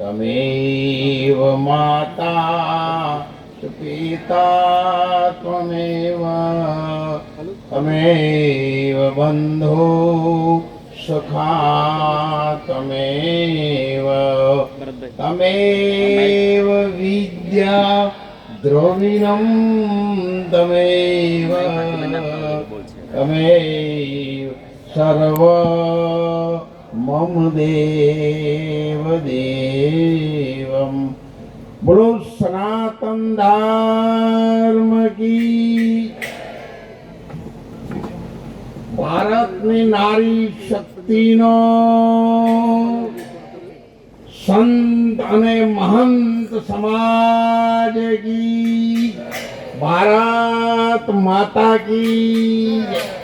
तमेव माता च पिता त्वमेव तमेव बन्धो सखा तमेव तमेव विद्या द्रविणं तमेव तमेव सर्व મમ દેવ દેવમ બોલો સનાતન ધર્મ કી ભારતની નારી શક્તિનો સંત અને મહંત સમાજ કી ભારત માતા કી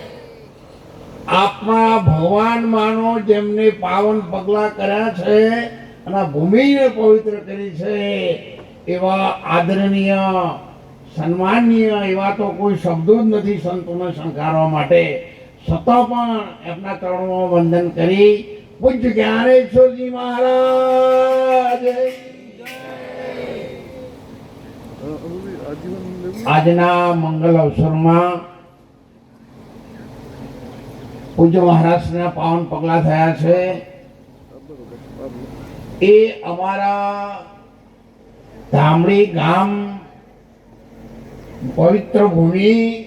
આપણા ભગવાન માનો જેમને પાવન પગલા કર્યા છે અને ભૂમિને પવિત્ર કરી છે એવા આદરણીય સન્માનીય એવા તો કોઈ શબ્દો જ નથી સંતોને શણગારવા માટે છતાં પણ એમના ચરણોમાં વંદન કરી પૂજ્ય જ્ઞાનેશ્વરજી મહારાજ આજના મંગલ અવસરમાં પૂજ્ય મહારાષ્ટ્રના પાવન પગલા થયા છે. એ અમારા ધામડી ગામ, પવિત્ર ભૂમિ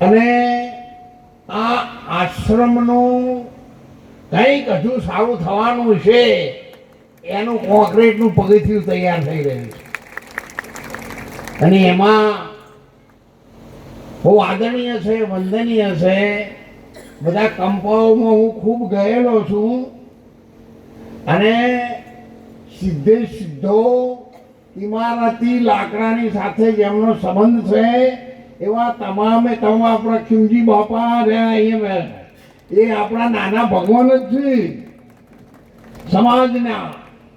અને આ આશ્રમનું કંઈક હજુ સારું થવાનું છે, એનું કોન્ક્રીટનું પગથિયું તૈયાર થઈ રહ્યું છે. અને એમાં બહુ આદરણીય છે, વંદનીય છે. બધા કંપાઓમાં હું ખૂબ ગયેલો છું અને સીધે સીધો ઇમારતી લાકડાની સાથે જેમનો સંબંધ છે. એવા તમામે તમામ આપણા ખીમજી બાપા રહ્યા અહીંયા એ આપણા નાના ભગવાન જ છે. સમાજના.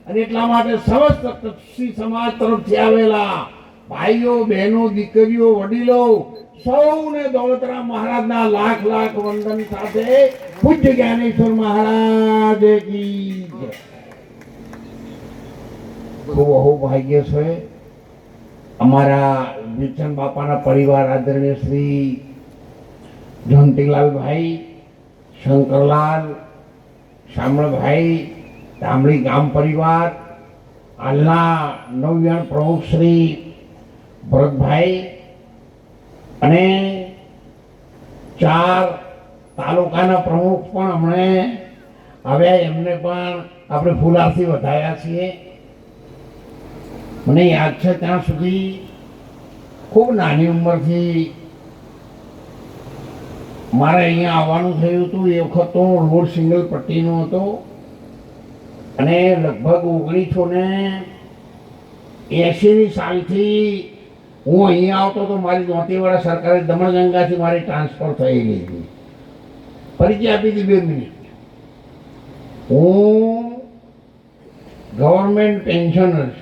અને એટલા માટે સમસ્ત તપસી સમાજ તરફથી આવેલા ભાઈઓ, બહેનો, દીકરીઓ, વડીલો સૌને દોલતરામ મહારાજના લાખ લાખ વંદન સાથે પૂજ્ય જ્ઞાનેશ્વર મહારાજ કી જય. ખૂબ બહુ ભાગ્ય છે અમારા વિચન બાપાના પરિવાર આદરણીય શ્રી જયંતિલાલભાઈ શંકરલાલ શામળભાઈ તાંબડી ગામ પરિવાર હાલના નવયણ પ્રમુખ શ્રી ભરતભાઈ અને ચાર તાલુકાના પ્રમુખ પણ અમને આવ્યા, એમને પણ આપણે ફૂલાથી વધાયા છીએ. મને યાદ છે ત્યાં સુધી ખૂબ નાની ઉંમરથી મારે અહીંયા આવવાનું થયું હતું. એ વખત તો રોડ સિંગલ પટ્ટીનો હતો અને લગભગ ઓગણીસો ને એંશીની સાલથી હું અહીંયા આવતો તો મારી નોતીવાળા સરકારે દમણગંગાથી મારી ટ્રાન્સફર થઈ ગઈ હતી. પરિચય આપી હતી બે મિનિટ. હું ગવર્મેન્ટ પેન્શનર છું.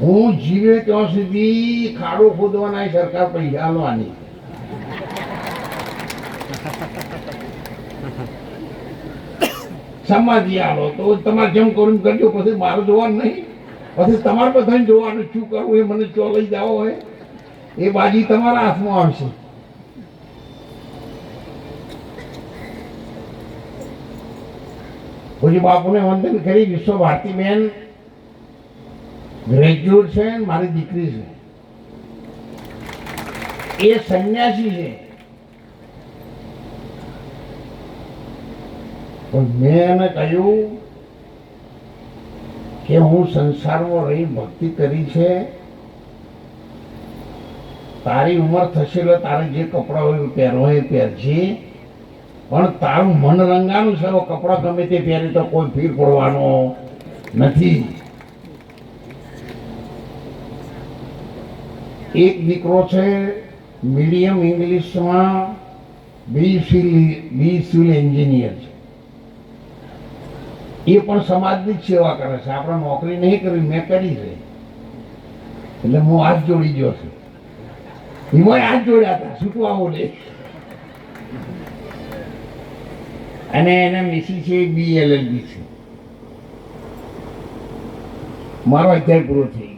હું જીવે ત્યાં સુધી ખાડો ખોદવાના સરકાર પૈસા લવાની સમાધિ આલો તો તમારે જેમ કરું કરજો, પછી મારું જોવાનું નહીં. પછી તમારે બધાને જોવાનું શું કરવું એ મને ચો લઈ જાઓ હોય એ બાજી તમારા હાથમાં આવશે. પછી બાપુને વંદન કરી વિશ્વ ભારતી બેન, ગ્રેજ્યુએટ છે મારી દીકરી છે. એ સંન્યાસી છે. પણ મેં એને કહ્યું કે હું સંસારમાં રહી ભક્તિ કરી છે, તારી ઉંમર થશે એટલે તારે જે કપડાં હોય પહેરવા એ પહેરજે. પણ તારું મન રંગાનું છે કપડાં ગમે તે પહેરે તો કોઈ ફીર પડવાનો નથી. એક દીકરો છે, મીડિયમ ઇંગ્લિશમાં B civil B civil engineer છે. એ પણ સમાજની જ સેવા કરે છે. આપણે નોકરી નહીં કરી મેં કરી છે. એટલે હું હાથ જોડી ગયો છું. એમાં હાથ જોડ્યા હતા, છૂટવા બોલે. અને એના મિસી છે બી એલએલબી છે. મારો અધ્યાય પૂરો થઈ ગયો.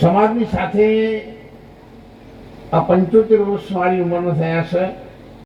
સમાજની સાથે આ પંચોતેર વર્ષ મારી ઉંમરનો થયા છે.